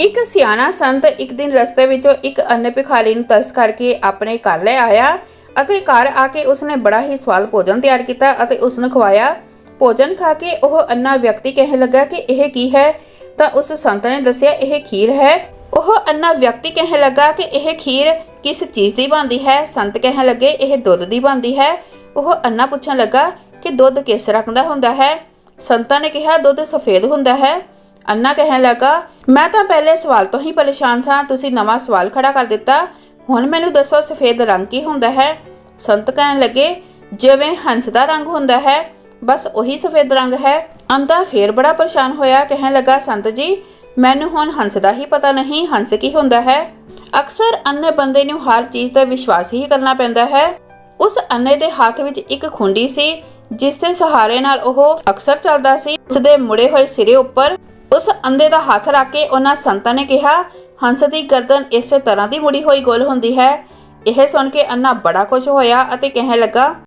ਇੱਕ ਸਿਆਣਾ ਸੰਤ ਇੱਕ ਦਿਨ ਰਸਤੇ ਵਿੱਚੋਂ ਇੱਕ ਅੰਨੇ ਭਿਖਾਰੀ ਨੂੰ ਤਰਸ ਕਰਕੇ ਆਪਣੇ ਘਰ ਲੈ ਆਇਆ ਅਤੇ ਘਰ ਆ ਕੇ ਉਸਨੇ ਬੜਾ ਹੀ ਸਵਾਦ ਭੋਜਨ ਤਿਆਰ ਕੀਤਾ ਅਤੇ ਉਸ ਨੂੰ ਖਵਾਇਆ। ਭੋਜਨ ਖਾ ਕੇ ਉਹ ਅੰਨਾ ਵਿਅਕਤੀ ਕਹਿਣ ਲੱਗਾ ਕਿ ਇਹ ਕੀ ਹੈ? ਤਾਂ ਉਸ ਸੰਤ ਨੇ ਦੱਸਿਆ, ਇਹ ਖੀਰ ਹੈ। ਉਹ ਅੰਨਾ ਵਿਅਕਤੀ ਕਹਿਣ ਲੱਗਾ ਕਿ ਇਹ ਖੀਰ ਕਿਸ ਚੀਜ਼ ਦੀ ਬਣਦੀ ਹੈ? ਸੰਤ ਕਹਿਣ ਲੱਗੇ, ਇਹ ਦੁੱਧ ਦੀ ਬਣਦੀ ਹੈ। ਉਹ ਅੰਨਾ ਪੁੱਛਣ ਲੱਗਾ ਕਿ ਦੁੱਧ ਕਿਸ ਰੰਗ ਦਾ ਹੁੰਦਾ ਹੈ? ਸੰਤਾਂ ਨੇ ਕਿਹਾ, ਦੁੱਧ ਸਫੇਦ ਹੁੰਦਾ ਹੈ। ਅੰਨਾ ਕਹਿਣ ਲੱਗਾ, ਮੈਂ ਤਾਂ ਪਹਿਲੇ ਸਵਾਲ ਤੋਂ ਹੀ ਪਰੇਸ਼ਾਨ ਸਾਂ, ਤੁਸੀਂ ਨਵਾਂ ਸਵਾਲ ਖੜਾ ਕਰ ਦਿੱਤਾ। ਹੁਣ ਮੈਨੂੰ ਦੱਸੋ ਸਫੇਦ ਰੰਗ ਕੀ ਹੁੰਦਾ ਹੈ? ਸੰਤ ਕਹਿਣ ਲੱਗੇ, ਜਿਵੇਂ ਹੰਸ ਦਾ ਰੰਗ ਹੁੰਦਾ ਹੈ, ਬਸ ਉਹੀ ਸਫੇਦ ਰੰਗ ਹੈ। ਅੰਦਾ ਫੇਰ ਬੜਾ ਪਰੇਸ਼ਾਨ ਹੋਇਆ, ਕਹਿਣ ਲੱਗਾ, ਸੰਤ ਜੀ, ਮੈਨੂੰ ਹੁਣ ਹੰਸ ਦਾ ਹੀ ਪਤਾ ਨਹੀਂ, ਹੰਸ ਕੀ ਹੁੰਦਾ ਹੈ? ਅਕਸਰ ਅੰਨੇ ਬੰਦੇ ਨੂੰ ਹਰ ਚੀਜ਼ ਤੇ ਵਿਸ਼ਵਾਸ ਹੀ ਕਰਨਾ ਪੈਂਦਾ ਹੈ। ਉਸ ਅੰਨੇ ਦੇ ਹੱਥ ਵਿੱਚ ਇੱਕ ਖੁੰਡੀ ਸੀ, ਜਿਸ ਦੇ ਸਹਾਰੇ ਨਾਲ ਉਹ ਅਕਸਰ ਚੱਲਦਾ ਸੀ। ਉਸ ਦੇ ਮੁੜੇ ਹੋਏ ਸਿਰੇ ਉੱਪਰ ਉਸ ਅੰਦੇ ਦਾ ਹੱਥ ਰੱਖ ਕੇ ਉਹਨਾਂ ਸੰਤਾਂ ਨੇ ਕਿਹਾ, ਹੰਸ ਦੀ ਗਰਦਨ ਇਸੇ ਤਰ੍ਹਾਂ ਦੀ ਮੁੜੀ ਹੋਈ ਗੋਲ ਹੁੰਦੀ ਹੈ। ਇਹ ਸੁਣ ਕੇ ਅੰਨਾ ਬੜਾ ਖੁਸ਼ ਹੋਇਆ ਅਤੇ ਕਹਿਣ ਲੱਗਾ